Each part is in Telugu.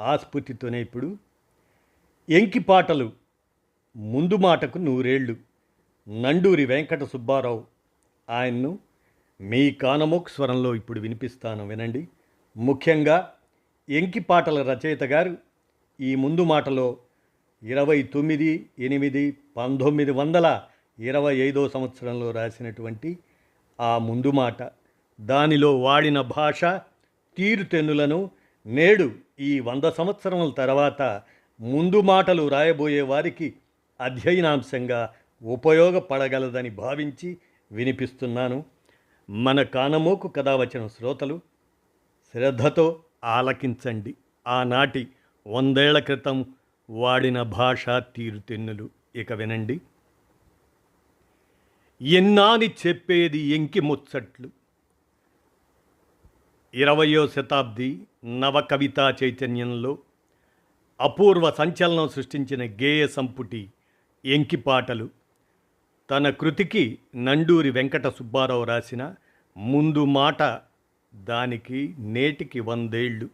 ఆస్ఫూర్తితోనే ఇప్పుడు. ఎంకి పాటలు ముందు మాటకు నూరేళ్ళు. నండూరి వెంకట సుబ్బారావు ఆయన్ను మీ కానమోక్ స్వరంలో ఇప్పుడు వినిపిస్తాను వినండి. ముఖ్యంగా ఎంకి పాటల రచయిత గారు ఈ ముందు మాటలో ఇరవై తొమ్మిది ఎనిమిది పంతొమ్మిది వందల ఇరవై ఐదో సంవత్సరంలో రాసినటువంటి ఆ ముందు మాట. దానిలో వాడిన భాష తీరుతెన్నులను నేడు ఈ వంద సంవత్సరముల తర్వాత ముందు మాటలు రాయబోయే వారికి అధ్యయనాంశంగా ఉపయోగపడగలదని భావించి వినిపిస్తున్నాను. మన కానమోకు కథ వచ్చిన శ్రోతలు శ్రద్ధతో ఆలకించండి. ఆనాటి వందేళ్ళ క్రితం వాడిన భాషా తీరుతెన్నులు ఇక వినండి. ఎన్నాని చెప్పేది ఎంకి ముచ్చట్లు ఇరవయో శతాబ్ది నవ కవితా చైతన్యంలో అపూర్వ సంచలనం సృష్టించిన గేయ సంపుటి ఎంకిపాటలు తన కృతికి నండూరి వెంకట సుబ్బారావు రాసిన ముందు మాట దానికి నేటికి వందేళ్ళు.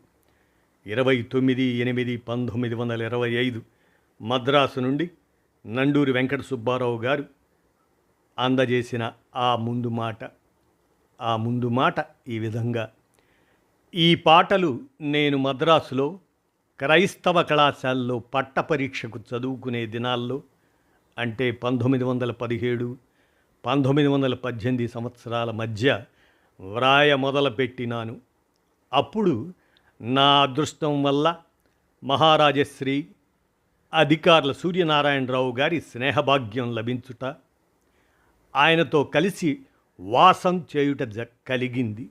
ఇరవై తొమ్మిది ఎనిమిది పంతొమ్మిది వందల ఇరవై ఐదు మద్రాసు నుండి నండూరి వెంకట సుబ్బారావు గారు అందజేసిన ఆ ముందు మాట. ఆ ముందు మాట ఈ విధంగా. ఈ పాటలు నేను మద్రాసులో క్రైస్తవ కళాశాలలో పట్టపరీక్షకు చదువుకునే దినాల్లో అంటే పంతొమ్మిది వందల పదిహేడు పంతొమ్మిది వందల పద్దెనిమిది సంవత్సరాల మధ్య వ్రాయ మొదలుపెట్టినాను. అప్పుడు నా అదృష్టం వల్ల మహారాజశ్రీ అధికారుల సూర్యనారాయణరావు గారి స్నేహభాగ్యం లభించుట ఆయనతో కలిసి వాసం చేయుట జ కలిగింది.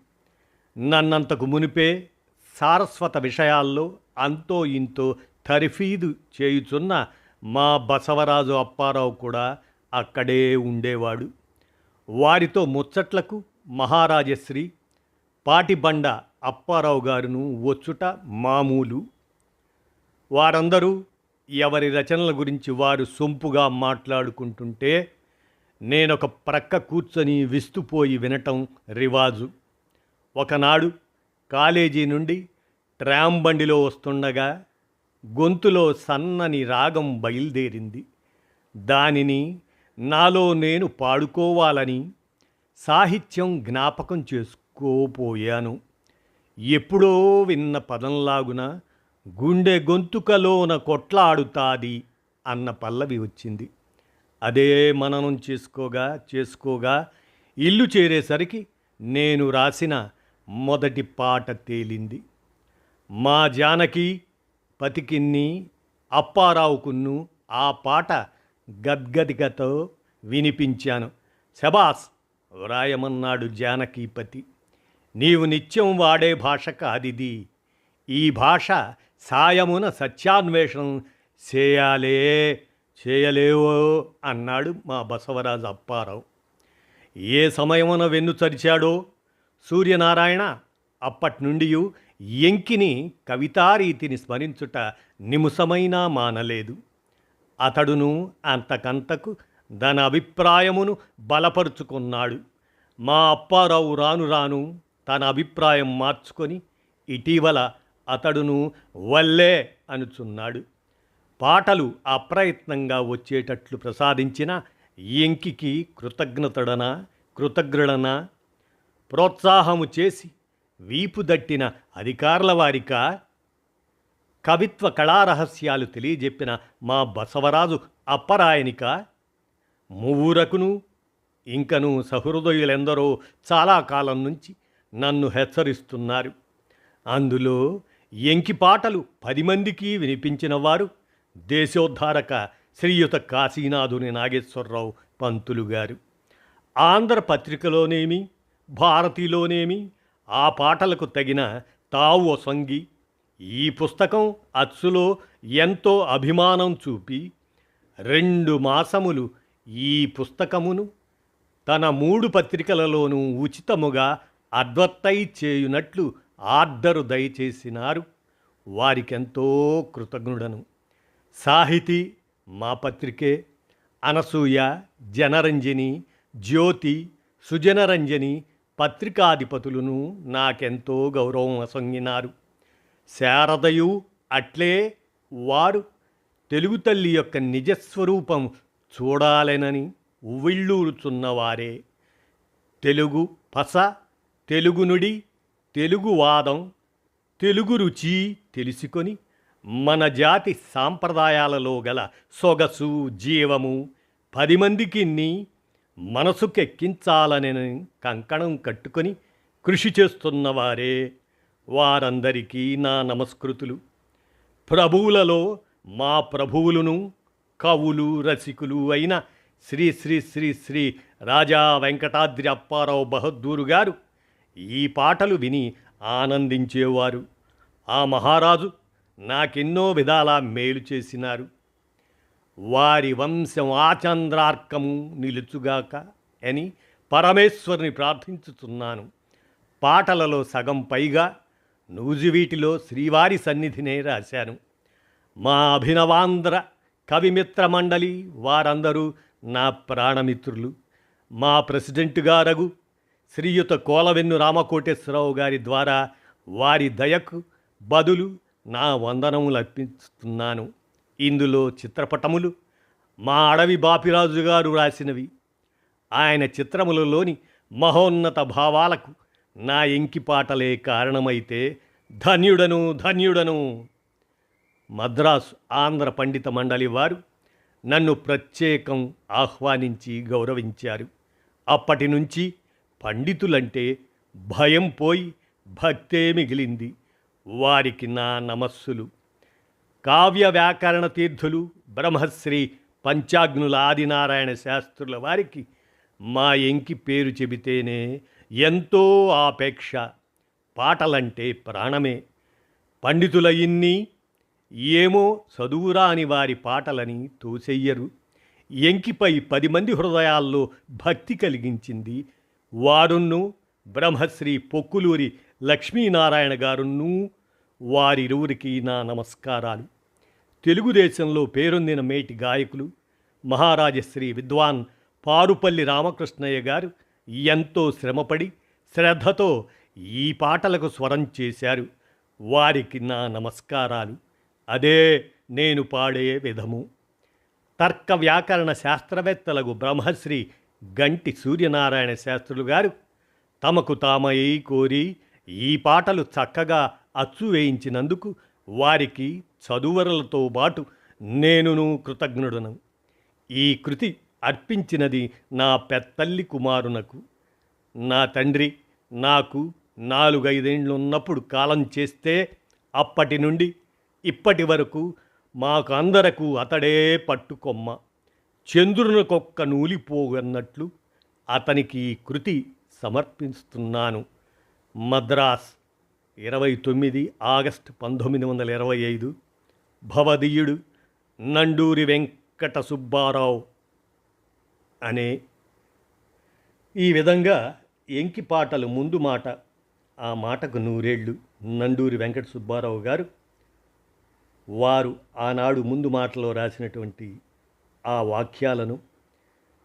నన్నంతకు మునిపే సారస్వత విషయాల్లో అంతో ఇంతో తరిఫీదు చేయుచున్న మా బసవరాజు అప్పారావు కూడా అక్కడే ఉండేవాడు. వారితో ముచ్చట్లకు మహారాజశ్రీ పాటిబండ అప్పారావు గారును వచ్చుట మామూలు. వారందరూ ఎవరి రచనల గురించి వారు సొంపుగా మాట్లాడుకుంటుంటే నేనొక ప్రక్క కూర్చొని విస్తుపోయి వినటం రివాజు. ఒకనాడు కాలేజీ నుండి ట్రామ్ బండిలో వస్తుండగా గొంతులో సన్నని రాగం బయలుదేరింది. దానిని నాలో నేను పాడుకోవాలని సాహిత్యం జ్ఞాపకం చేసుకోపోయాను. ఎప్పుడో విన్న పదంలాగున గుండె గొంతుకలోన కొట్లాడుతాది అన్న పల్లవి వచ్చింది. అదే మననం చేసుకోగా చేసుకోగా ఇల్లు చేరేసరికి నేను రాసిన మొదటి పాట తేలింది. మా జానకి పతికిన్ని అప్పారావుకున్ను ఆ పాట గద్గదిగతో వినిపించాను. శబాస్ వ్రాయమన్నాడు జానకీపతి నీవు నిత్యం వాడే భాష కాదిది. ఈ భాష సాయమున సత్యాన్వేషణం చేయాలే చేయలేవో అన్నాడు మా బసవరాజు అప్పారావు. ఏ సమయమున వెన్ను చరిచాడో సూర్యనారాయణ అప్పటి ఎంకిని కవితారీతిని స్మరించుట నిముసమైనా మానలేదు. అతడును అంతకంతకు తన అభిప్రాయమును బలపరుచుకున్నాడు. మా అప్పారావు రాను రాను తన అభిప్రాయం మార్చుకొని ఇటీవల అతడును వల్లే అనుచున్నాడు. పాటలు అప్రయత్నంగా వచ్చేటట్లు ప్రసాదించిన ఎంకికి కృతజ్ఞతడన కృతజ్ఞుడన ప్రోత్సాహము చేసి వీపు దట్టిన అధికారుల వారిక కవిత్వ కళారహస్యాలు తెలియజెప్పిన మా బసవరాజు అప్పరాయనిక మువ్వురకును ఇంకను సహృదయులెందరో చాలా కాలం నుంచి నన్ను హెచ్చరిస్తున్నారు. అందులో ఎంకి పాటలు పది మందికి వినిపించిన వారు దేశోద్ధారక శ్రీయుత కాశీనాథుని నాగేశ్వరరావు పంతులు గారు. ఆంధ్రపత్రికలోనేమి భారతిలోనేమి? ఆ పాటలకు తగిన తావు సంగి ఈ పుస్తకం అచ్చులో ఎంతో అభిమానం చూపి రెండు మాసములు ఈ పుస్తకమును తన మూడు పత్రికలలోనూ ఉచితముగా అడ్వర్టైజ్ చేయునట్లు ఆర్డరు దయచేసినారు. వారికెంతో కృతజ్ఞుడను. సాహితీ మా పత్రికే అనసూయ జనరంజని జ్యోతి సుజనరంజని పత్రికాధిపతులను నాకెంతో గౌరవం అసంగినారు. శారదయు అట్లే వారు తెలుగు తల్లి యొక్క నిజస్వరూపం చూడాలెనని ఉవ్విళ్ళూరుచున్నవారే తెలుగు పస తెలుగు నుడి తెలుగు వాదం తెలుగు రుచి తెలుసుకొని మన జాతి సాంప్రదాయాలలో గల సొగసు జీవము పది మందికి మనసుకెక్కించాలని కంకణం కట్టుకొని కృషి చేస్తున్నవారే వారందరికీ నా నమస్కృతులు. ప్రభువులలో మా ప్రభువులను కవులు రసికులు అయిన శ్రీ శ్రీ శ్రీ శ్రీ రాజా వెంకటాద్రి అప్పారావు బహద్దూరు గారు ఈ పాటలు విని ఆనందించేవారు. ఆ మహారాజు నాకెన్నో విధాలా మేలు చేసినారు. వారి వంశం ఆచంద్రార్కము నిలుచుగాక అని పరమేశ్వరుని ప్రార్థించుతున్నాను పాటలలో సగం పైగా నూజివీటిలో శ్రీవారి సన్నిధినే రాశాను. మా అభినవాంధ్ర కవిమిత్ర మండలి వారందరూ నా ప్రాణమిత్రులు. మా ప్రెసిడెంట్ గారగు శ్రీయుత కోలవెన్ను రామకోటేశ్వరరావు గారి ద్వారా వారి దయకు బదులు నా వందనములు అర్పిస్తున్నాను ఇందులో చిత్రపటములు మా అడవి బాపిరాజు గారు రాసినవి. ఆయన చిత్రములలోని మహోన్నత భావాలకు నా ఎంకిపాటలే కారణమైతే ధన్యుడను ధన్యుడను. మద్రాసు ఆంధ్ర పండిత మండలి వారు నన్ను ప్రత్యేకం ఆహ్వానించి గౌరవించారు. అప్పటి నుంచి పండితులంటే భయం పోయి భక్తే మిగిలింది. వారికి నా నమస్సులు. కావ్య వ్యాకరణ తీర్థులు బ్రహ్మశ్రీ పంచాగ్నుల ఆదినారాయణ శాస్త్రుల వారికి మా ఎంకి పేరు చెబితేనే ఎంతో ఆపేక్ష. పాటలంటే ప్రాణమే. పండితుల ఇన్ని ఏమో చదువురాని వారి పాటలని తోసెయ్యరు. ఎంకిపై పది మంది హృదయాల్లో భక్తి కలిగించింది వారున్ను బ్రహ్మశ్రీ పొక్కులూరి లక్ష్మీనారాయణ గారును వారిరువురికి నా నమస్కారాలు. తెలుగుదేశంలో పేరొందిన మేటి గాయకులు మహారాజశ్రీ విద్వాన్ పారుపల్లి రామకృష్ణయ్య గారు ఎంతో శ్రమపడి శ్రద్ధతో ఈ పాటలకు స్వరం చేశారు. వారికి నా నమస్కారాలు. అదే నేను పాడే విధము. తర్క వ్యాకరణ శాస్త్రవేత్తలకు బ్రహ్మశ్రీ గంటి సూర్యనారాయణ శాస్త్రులు గారు తమకు తామై కోరి ఈ పాటలు చక్కగా అచ్చు వేయించినందుకు వారికి చదువరులతో పాటు నేనును కృతజ్ఞుడను ఈ కృతి అర్పించినది నా పెత్తల్లి కుమారునకు. నా తండ్రి నాకు నాలుగైదేండ్లున్నప్పుడు కాలం చేస్తే అప్పటి నుండి ఇప్పటి వరకు మాకు అందరకు అతడే పట్టుకొమ్మ. చంద్రునికొక్క నూలిపోగన్నట్లు అతనికి ఈ కృతి సమర్పిస్తున్నాను. మద్రాస్ ఇరవై తొమ్మిది ఆగస్టు పంతొమ్మిది వందల ఇరవై ఐదు. భవదీయుడు నండూరి వెంకట సుబ్బారావు అనే ఈ విధంగా ఎంకి పాటలు ముందు మాట ఆ మాటకు నూరేళ్ళు నండూరి వెంకట సుబ్బారావు గారు. వారు ఆనాడు ముందు మాటలో రాసినటువంటి ఆ వాక్యాలను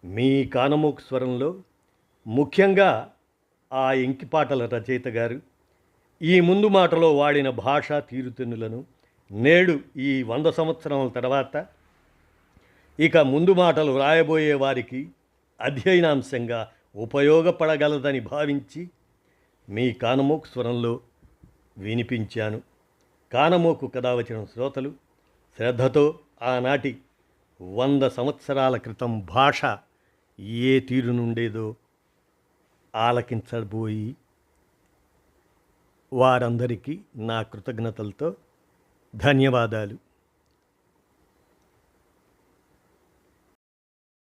మీ కానమోకు స్వరంలో ముఖ్యంగా ఆ ఎంకిపాటల రచయిత గారు ఈ ముందు మాటలో వాడిన భాషా తీరుతెన్నులను నేడు ఈ వంద సంవత్సరాల తర్వాత ఇక ముందు మాటలు రాయబోయే వారికి అధ్యయనాంశంగా ఉపయోగపడగలదని భావించి మీ కానమోకు స్వరంలో వినిపించాను. కానమోకు కథ వచ్చిన శ్రోతలు శ్రద్ధతో ఆనాటి వంద సంవత్సరాల క్రితం భాష ఏ తీరు నుండేదో ఆలకించబోయి వారందరికీ నా కృతజ్ఞతలతో ధన్యవాదాలు